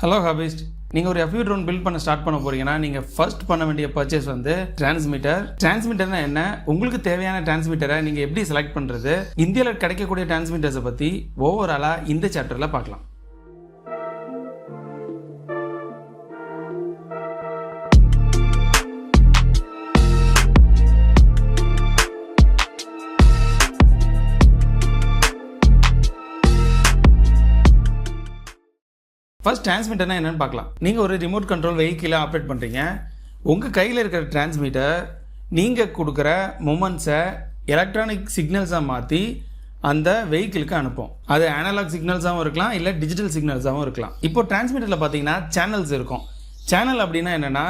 Hello hobbyist நீங்கள் ஒரு எஃப்யூ ட்ரோன் பில்ட் பண்ண ஸ்டார்ட் பண்ண போறீங்கன்னா நீங்கள் ஃபர்ஸ்ட் பண்ண வேண்டிய பர்ச்சேஸ் வந்து டிரான்ஸ்மிட்டர் டிரான்ஸ்மிட்டர்னா என்ன? உங்களுக்கு தேவையான டிரான்ஸ்மிட்டரை நீங்கள் எப்படி செலக்ட் பண்ணுறது இந்தியாவில் கிடைக்கக்கூடிய டிரான்ஸ்மிட்டர்ஸை பற்றி ஓவராலாக இந்த சாப்டரில் பார்க்கலாம். ஃபர்ஸ்ட் டிரான்ஸ்மிட்டர்னா என்னென்னு பார்க்கலாம். நீங்கள் ஒரு ரிமோட் கண்ட்ரோல் வெஹிக்கிளாக ஆப்ரேட் பண்ணுறீங்க உங்கள் கையில் இருக்கிற டிரான்ஸ்மிட்டர் நீங்கள் கொடுக்குற மூமெண்ட்ஸை எலக்ட்ரானிக் சிக்னல்ஸாக மாற்றி அந்த வெஹிக்கிளுக்கு அனுப்போம். அது அனலாக் சிக்னல்ஸாகவும் இருக்கலாம் இல்லை டிஜிட்டல் சிக்னல்ஸாகவும் இருக்கலாம். இப்போ டிரான்ஸ்மிட்டரில் பார்த்தீங்கன்னா சேனல்ஸ் இருக்கும். சேனல் அப்படின்னா என்னென்னா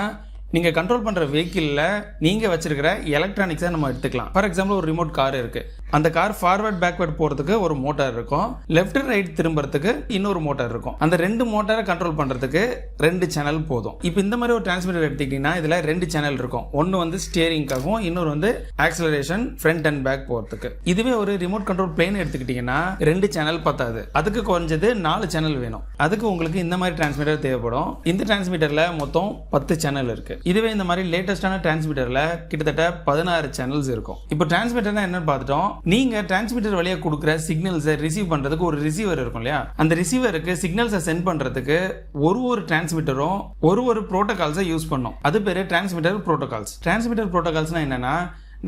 நீங்கள் கண்ட்ரோல் பண்ணுற வெஹிக்கிளில் நீங்கள் வச்சிருக்கிற எலக்ட்ரானிக்ஸை நம்ம எடுத்துக்கலாம். ஃபார் எக்ஸாம்பிள் ஒரு ரிமோட் கார் இருக்குது அந்த கார் ஃபார்வர்ட் பேக்வர்ட் போகிறதுக்கு ஒரு மோட்டார் இருக்கும். லெஃப்ட் ரைட் திரும்புறதுக்கு இன்னொரு மோட்டார் இருக்கும். அந்த ரெண்டு மோட்டாரை கண்ட்ரோல் பண்ணுறதுக்கு ரெண்டு சேனல் போதும். இப்போ இந்த மாதிரி ஒரு டிரான்ஸ்மிட்டர் எடுத்துக்கிட்டிங்கன்னா இதில் ரெண்டு சேனல் இருக்கும். ஒன்று வந்து ஸ்டியரிங்காகவும் இன்னொரு வந்து ஆக்சலரேஷன் ஃப்ரண்ட் அண்ட் பேக் போகிறதுக்கு இதுவே ஒரு ரிமோட் கண்ட்ரோல் பிளேன் எடுத்துக்கிட்டிங்கன்னா ரெண்டு சேனல் பத்தாது. அதுக்கு குறைஞ்சது நாலு சேனல் வேணும். அதுக்கு உங்களுக்கு இந்த மாதிரி டிரான்ஸ்மிட்டர் தேவைப்படும். இந்த டிரான்ஸ்மிட்டரில் மொத்தம் பத்து சேனல் இருக்குது இதுவே இந்த மாதிரி லேட்டஸ்டான டிரான்ஸ்மிட்டரில் கிட்டத்தட்ட பதினாறு சேனல்ஸ் இருக்கும். இப்போ டிரான்ஸ்மிட்டர்னா என்னன்னு பார்த்துட்டோம். நீங்கள் டிரான்ஸ்மிட்டர் வழியாக கொடுக்குற சிக்னல்ஸை ரிசீவ் பண்ணுறதுக்கு ஒரு ரிசீவர் இருக்கும் இல்லையா? அந்த ரிசீவருக்கு சிக்னல்ஸை சென்ட் பண்ணுறதுக்கு ஒரு ஒரு டிரான்ஸ்மிட்டரும் ஒரு ஒரு ப்ரோட்டோகால்ஸை யூஸ் பண்ணும். அது பேர் டிரான்ஸ்மிட்டர் ப்ரோட்டோகால்ஸ் டிரான்ஸ்மிட்டர் ப்ரோட்டோகால்ஸ்னால் என்னன்னா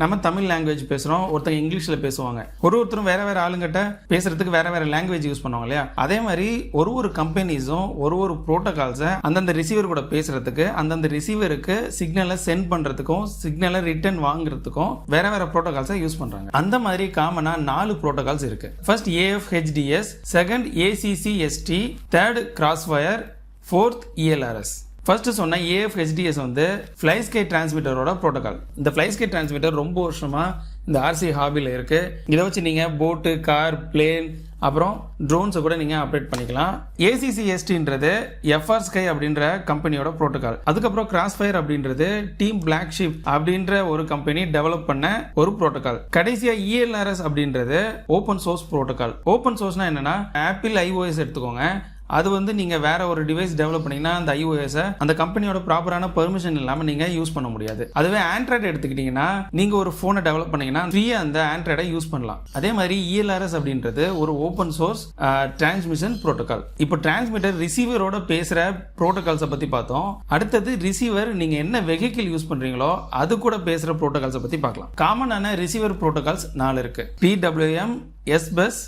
நம்ம தமிழ் லாங்குவேஜ் பேசுகிறோம் ஒருத்தங்க இங்கிலீஷில் பேசுவாங்க. ஒரு ஒருத்தரும் வேறு வேறு ஆளுங்கிட்ட பேசுகிறதுக்கு வேறு வேறு லாங்குவேஜ் யூஸ் பண்ணுவாங்க இல்லையா? அதே மாதிரி ஒரு ஒரு கம்பெனிஸும் ஒரு ஒரு ப்ரோட்டோகால்ஸை அந்தந்த ரிசீவர் கூட பேசுகிறதுக்கு அந்தந்த ரிசீவருக்கு சிக்னலை சென்ட் பண்ணுறதுக்கும் சிக்னலை ரிட்டர்ன் வாங்குறதுக்கும் வேறு வேறு ப்ரோட்டோகால்ஸை யூஸ் பண்ணுறாங்க அந்த மாதிரி காமனாக நாலு ப்ரோட்டோகால்ஸ் இருக்குது first AF HDS second ACCST third Crossfire fourth ELRS first சொன்ன ஏஎஃப்ஹெச்டிஎஸ் வந்து ஃப்ளைஸ்கே டிரான்ஸ்மிட்டரோட ப்ரோட்டோகால் இந்த ஃப்ளைஸ்கே டிரான்ஸ்மிட்டர் ரொம்ப வருஷமாக இந்த ஆர்சி ஹாபியில் இருக்குது இதை வச்சு நீங்கள் போட்டு கார் பிளேன் அப்புறம் ட்ரோன்ஸை கூட நீங்கள் அப்டேட் பண்ணிக்கலாம். ஏசிசிஎஸ்டின்றது எஃப்ஆர் ஸ்கை அப்படின்ற கம்பெனியோட ப்ரோட்டோகால் அதுக்கப்புறம் கிராஸ்ஃபயர் அப்படின்றது டீம் பிளாக் ஷிப் அப்படின்ற ஒரு கம்பெனி டெவலப் பண்ண ஒரு ப்ரோட்டோகால் கடைசியாக இஎல்ஆர்எஸ் அப்படின்றது ஓப்பன் சோர்ஸ் ப்ரோட்டோகால் ஓப்பன் சோர்ஸ்னா என்னன்னா ஆப்பிள் ஐஓஎஸ் எடுத்துக்கோங்க. அது வந்து நீங்கள் வேற ஒரு டிவைஸ் டெவலப் பண்ணீங்கன்னா அந்த ஐஓஎஸை அந்த கம்பெனியோட ப்ராப்பரான பெர்மிஷன் இல்லாமல் நீங்கள் யூஸ் பண்ண முடியாது. அதுவே ஆண்ட்ராய்டு எடுத்துக்கிட்டிங்கன்னா நீங்கள் ஒரு ஃபோனை டெவலப் பண்ணீங்கன்னா ஃப்ரீயாக அந்த ஆண்ட்ராய்டை யூஸ் பண்ணலாம். அதே மாதிரி இஎல்ஆர்எஸ் அப்படின்றது ஒரு ஓப்பன் சோர்ஸ் டிரான்ஸ்மிஷன் ப்ரோட்டோகால் இப்போ டிரான்ஸ்மிட்டர் ரிசீவரோட பேசுகிற ப்ரோட்டோகால்ஸை பற்றி பார்த்தோம். அடுத்தது ரிசீவர் நீங்கள் என்ன வெஹிக்கிள் யூஸ் பண்ணுறீங்களோ அது கூட பேசுகிற ப்ரோட்டோகால்ஸை பற்றி பார்க்கலாம். காமனான ரிசீவர் ப்ரோட்டோகால்ஸ் நாலு இருக்குது PWM SBUS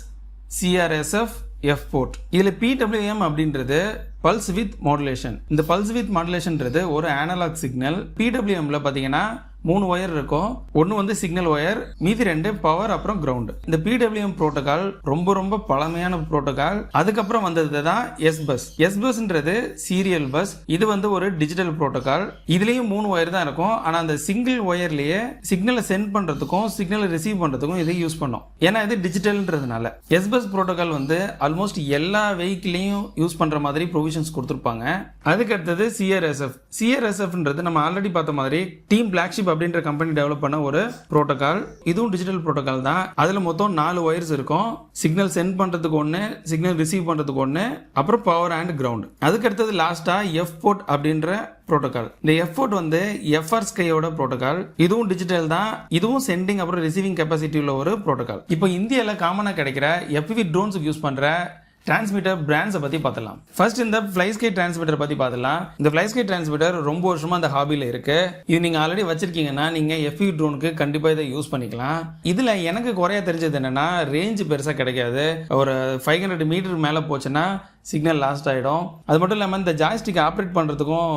CRSF F port இதில் பிடபிள்யூஎம் அப்படின்றது பல்ஸ் வித் மாடுலேஷன் இந்த பல்ஸ் வித் மாடுலேஷன்ன்றது ஒரு அனலாக் சிக்னல் பிடபிள்யூஎம்ல பார்த்தீங்கன்னா மூணு ஒயர் இருக்கும். ஒன்று வந்து சிக்னல் ஒயர் மீதி ரெண்டு பவர் அப்புறம் கிரவுண்ட் இந்த பிடபிள்யூஎம் ப்ரோட்டோகால் ரொம்ப ரொம்ப பழமையான ப்ரோட்டோகால் அதுக்கப்புறம் வந்தது தான் எஸ் பஸ் எஸ் பஸ்ன்றது சீரியல் பஸ் இது வந்து ஒரு டிஜிட்டல் ப்ரோட்டோகால் இதுலேயும் மூணு ஒயர் தான் இருக்கும். ஆனால் அந்த சிங்கிள் ஒயர்லேயே சிக்னலை சென்ட் பண்ணுறதுக்கும் சிக்னலை ரிசீவ் பண்ணுறதுக்கும் இதை யூஸ் பண்ணும். ஏன்னா இது டிஜிட்டல்ன்றதுனால எஸ் பஸ் ப்ரோட்டோகால் வந்து ஆல்மோஸ்ட் எல்லா வெஹிக்கிளையும் யூஸ் பண்ணுற மாதிரி ப்ரொவிஷன்ஸ் கொடுத்துருப்பாங்க. அதுக்கடுத்தது சிஆர்எஸ்எஃப் சிஆர்எஸ்எஃப்ன்றது நம்ம ஆல்ரெடி பார்த்த மாதிரி டீம் பிளாக்ஷிப் அப்படின்ற கம்பெனி டெவலப் பண்ண ஒரு ப்ரோட்டோக்கால் இதுவும் டிஜிட்டல் ப்ரோட்டோக்கால் தான். அதில் மொத்தம் நாலு ஒயர்ஸ் இருக்கும். சிக்னல் சென்ட் பண்ணுறதுக்கு ஒன்று சிக்னல் ரிசீவ் பண்ணுறதுக்கு ஒன்று அப்புறம் பவர் அண்ட் கிரவுண்ட் அதுக்கு அடுத்தது லாஸ்ட்டாக எஃப் போர்ட் அப்படின்ற புரோட்டோகால் இந்த எஃபோர்ட் வந்து எஃப்ஆர் ஸ்கையோட இதுவும் டிஜிட்டல் தான். இதுவும் சென்டிங் அப்புறம் ரிசீவிங் கெப்பாசிட்டி உள்ள ஒரு புரோட்டோகால் இப்போ இந்தியாவில் காமனாக கிடைக்கிற எஃப்வி ட்ரோன்ஸுக்கு யூஸ் பண்ணுற டிரான்ஸ்மிட்டர் பிராண்ட்ஸை பற்றி பார்த்துலாம் ஃபர்ஸ்ட் இந்த ஃப்ளைஸ்கே டிரான்ஸ்மிட்டர் பற்றி பார்த்துலாம் இந்த ஃப்ளைஸ்கே டிரான்ஸ்மிட்டர் ரொம்ப வருஷமாக அந்த ஹாபியில் இருக்கு. இது நீங்கள் ஆல்ரெடி வச்சிருக்கீங்கன்னா நீங்கள் எஃப்இ ட்ரோனுக்கு கண்டிப்பாக இதை யூஸ் பண்ணிக்கலாம். இதில் எனக்கு குறைய தெரிஞ்சது என்னென்னா ரேஞ்ச் பெருசாக கிடைக்காது. ஒரு ஃபைவ் ஹண்ட்ரட் மீட்டர் மேலே போச்சுன்னா சிக்னல் லாஸ்ட் ஆகிடும் அது மட்டும் இல்லாமல் இந்த ஜாய்ஸ்டிக் ஆப்ரேட் பண்ணுறதுக்கும்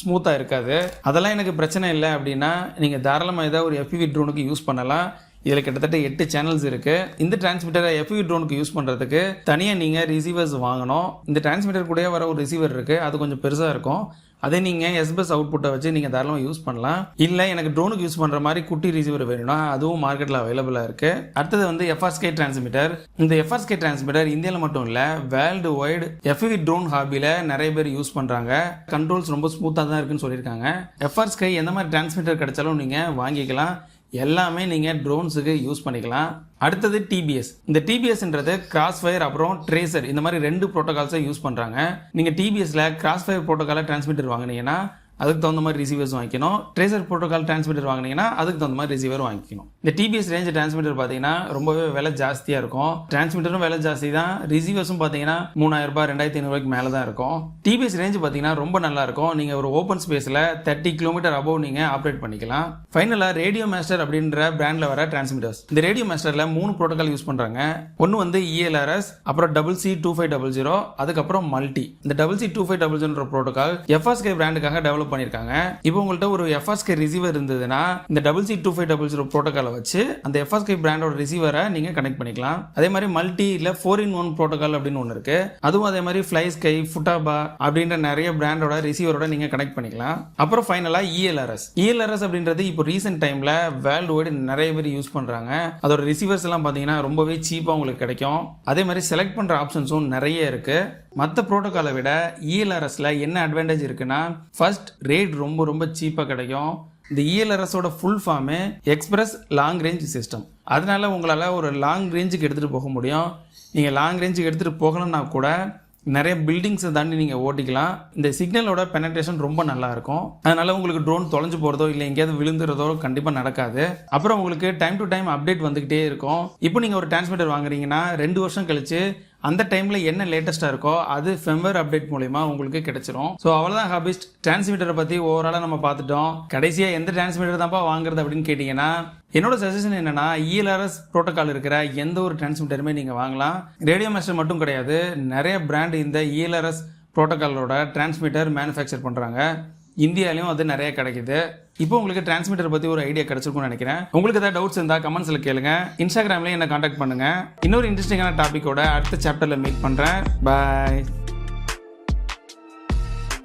ஸ்மூத்தாக இருக்காது. அதெல்லாம் எனக்கு பிரச்சனை இல்லை அப்படின்னா நீங்கள் தாராளமாக ஏதாவது ஒரு எஃப்இவி ட்ரோனுக்கு யூஸ் பண்ணலாம். இதில் கிட்டத்தட்ட எட்டு சேனல்ஸ் இருக்கு. இந்த டிரான்ஸ்மிட்டரை எஃப்இ ட்ரோனுக்கு யூஸ் பண்ணுறதுக்கு தனியாக நீங்கள் ரிசீவர்ஸ் வாங்கணும். இந்த டிரான்ஸ்மிட்டர் கூடயே வர ஒரு ரிசீவர் இருக்கு. அது கொஞ்சம் பெருசாக இருக்கும். அதே நீங்கள் எஸ்பஸ் அவுட்புட்டை வச்சு நீங்கள் தாராளமாக யூஸ் பண்ணலாம். இல்லை எனக்கு ட்ரோனுக்கு யூஸ் பண்ணுற மாதிரி குட்டி ரிசீவர் வேணும்னா அதுவும் மார்க்கெட்டில் அவைலபிளாக இருக்குது அடுத்தது வந்து எஃப்ஆர்ஸ்கே டிரான்ஸ்மிட்டர் இந்த எஃப்ஆர்ஸ்கே டிரான்ஸ்மிட்டர் இந்தியாவில் மட்டும் இல்லை வேர்ல்டு வைடு எஃப்இ ட்ரோன் ஹாபியில் நிறைய பேர் யூஸ் பண்ணுறாங்க கண்ட்ரோல்ஸ் ரொம்ப ஸ்மூத்தாக தான் இருக்குன்னு சொல்லியிருக்காங்க. எஃப்ஆர் ஸ்கை எந்த மாதிரி டிரான்ஸ்மிட்டர் கிடைச்சாலும் நீங்கள் வாங்கிக்கலாம். எல்லாமே நீங்கள் ட்ரோன்ஸுக்கு யூஸ் பண்ணிக்கலாம். அடுத்தது டிபிஎஸ் இந்த டிபிஎஸ்ன்றது கிராஸ் ஃபயர் அப்புறம் ட்ரேசர் இந்த மாதிரி ரெண்டு ப்ரோட்டோகால்ஸை யூஸ் பண்ணுறாங்க நீங்கள் டிபிஎஸில் கிராஸ் ஃபயர் ப்ரோட்டோகாலை டிரான்ஸ்மிட்டர் வாங்கினீங்கன்னா அதுக்கு தகுந்த மாதிரி ரிசீவர்ஸ் வாங்கிக்கணும். ட்ரேசர் ப்ரோட்டோகால் டிரான்ஸ்மிட்டர் வாங்கினீங்கன்னா அதுக்கு தகுந்த மாதிரி ரிசீவர் வாங்கிக்கணும். இந்த டிபிஎஸ் ரேஞ்ச் டிரான்ஸ்மிட்டர் பார்த்தீங்கன்னா ரொம்பவே விலை ஜாஸ்தியாக இருக்கும். டிரான்ஸ்மிட்டரும் விலை ஜாஸ்தி தான். ரிசீவர்ஸும் பார்த்தீங்கன்னா மூணாயிரம் ரூபாய் ரெண்டாயிரத்தி ஐநூறுபாய்க்கு மேலே தான் இருக்கும். டிபிஎஸ் ரேஞ்ச் பார்த்தீங்கன்னா ரொம்ப நல்லா இருக்கும். நீங்கள் ஒரு ஓப்பன் ஸ்பேஸில் தேர்ட்டி கிலோமீட்டர் அபவ் நீங்கள் ஆப்ரேட் பண்ணிக்கலாம். ஃபைனலாக ரேடியோ மாஸ்டர் அப்படின்ற பிராண்டில் வர டிரான்ஸ்மிட்டர்ஸ் இந்த ரேடியோ மாஸ்டரில் மூணு ப்ரோட்டோகால் யூஸ் பண்ணுறாங்க ஒன்று வந்து இஎல்ஆர்எஸ் அப்புறம் double C two five double zero அதுக்கப்புறம் மல்டி இந்த double C two five double zero protocol FSK பிராண்டுக்காக develop பண்ணியிருக்காங்க இப்போ உங்கள்கிட்ட ஒரு எஃப்எஸ்கே ரிசீவர் இருந்ததுன்னா இந்த double C two five double zero ப்ரோட்டோக்காலை வச்சு அந்த எஃப்எஸ்கே பிராண்டோட ரிசீவரை நீங்கள் கனெக்ட் பண்ணிக்கலாம். அதே மாதிரி மல்டி இல்லை ஃபோர் இன் ஒன் ப்ரோட்டோக்கால் அப்படின்னு ஒன்று இருக்கு. அதுவும் அதே மாதிரி ஃப்ளை ஸ்கை ஃபுட்டாபா அப்படின்ற நிறைய பிராண்டோட ரிசீவரோட நீங்கள் கனெக்ட் பண்ணிக்கலாம். அப்புறம் ஃபைனலாக இஎல்ஆர்எஸ் இஎல்ஆர்எஸ் அப்படின்றது இப்போ ரீசெண்ட் டைமில் வேர்ல்டு வைடு நிறைய பேர் யூஸ் பண்ணுறாங்க அதோட ரிசீவர்ஸ் எல்லாம் பார்த்தீங்கன்னா ரொம்பவே சீப்பாக உங்களுக்கு கிடைக்கும். அதே மாதிரி செலக்ட் பண்ணுற ஆப்ஷன்ஸும் நிறைய இருக்குது மற்ற ப்ரோட்டோக்காலை விட இஎல்ஆர்எஸில் என்ன அட்வான்டேஜ் இருக்குன்னா ஃபர்ஸ்ட் ரேட் ரொம்ப ரொம்ப சீப்பாக கிடைக்கும். இந்த இஎல்ஆர்எஸோட full form express long range system அதனால உங்களால் ஒரு லாங் ரேஞ்சுக்கு எடுத்துகிட்டு போக முடியும். நீங்கள் லாங் ரேஞ்சுக்கு எடுத்துகிட்டு போகணும்னா கூட நிறைய பில்டிங்ஸை தாண்டி நீங்கள் ஓட்டிக்கலாம். இந்த சிக்னலோட பெனட்ரேஷன் ரொம்ப நல்லா இருக்கும். உங்களுக்கு ட்ரோன் தொலைஞ்சு போகிறதோ இல்லை எங்கேயாவது விழுந்துறதோ கண்டிப்பாக நடக்காது. அப்புறம் உங்களுக்கு டைம் டு டைம் அப்டேட் வந்துக்கிட்டே இருக்கும். இப்போ நீங்கள் ஒரு டிரான்ஸ்மிட்டர் வாங்குறீங்கன்னா ரெண்டு வருஷம் கழிச்சு அந்த டைமில் என்ன லேட்டஸ்ட்டாக இருக்கோ அது ஃபெம்வர் அப்டேட் மூலிமா உங்களுக்கு கிடைச்சிரும். ஸோ அவ்வளோதான் ஹாபிஸ்ட் டிரான்ஸ்மீட்டரை பற்றி ஓவராலாக நம்ம பார்த்துட்டோம். கடைசியாக எந்த டிரான்ஸ்மீட்டர் தான்ப்பா வாங்குறது அப்படின்னு கேட்டிங்கன்னா என்னோட சஜஷன் என்னன்னா இஎல்ஆர்எஸ் ப்ரோட்டோக்கால் இருக்கிற எந்த ஒரு டிரான்ஸ்மீட்டருமே நீங்கள் வாங்கலாம். ரேடியோ மாஸ்டர் மட்டும் கிடையாது. நிறைய பிராண்ட் இந்த இஎல்ஆர்எஸ் ப்ரோட்டோக்காலோட டிரான்ஸ்மீட்டர் மேனுஃபேக்சர் பண்ணுறாங்க இந்தியாலையும் அது நிறைய கிடைக்குது. இப்போ உங்களுக்கு டிரான்ஸ்மிட்டர் பற்றி ஒரு ஐடியா கிடைச்சிருக்கும்னு நினைக்கிறேன். உங்களுக்கு ஏதாவது டவுட்ஸ் இருந்தால் கமெண்ட்ஸில் கேளுங்க. இன்ஸ்டாகிராம்லேயும் என்ன காண்டாக்ட் பண்ணுங்க. இன்னொரு இன்ட்ரெஸ்டிங்கான டாப்பிக்கோட அடுத்த சாப்டரில் மீட் பண்ணுறேன் பாய்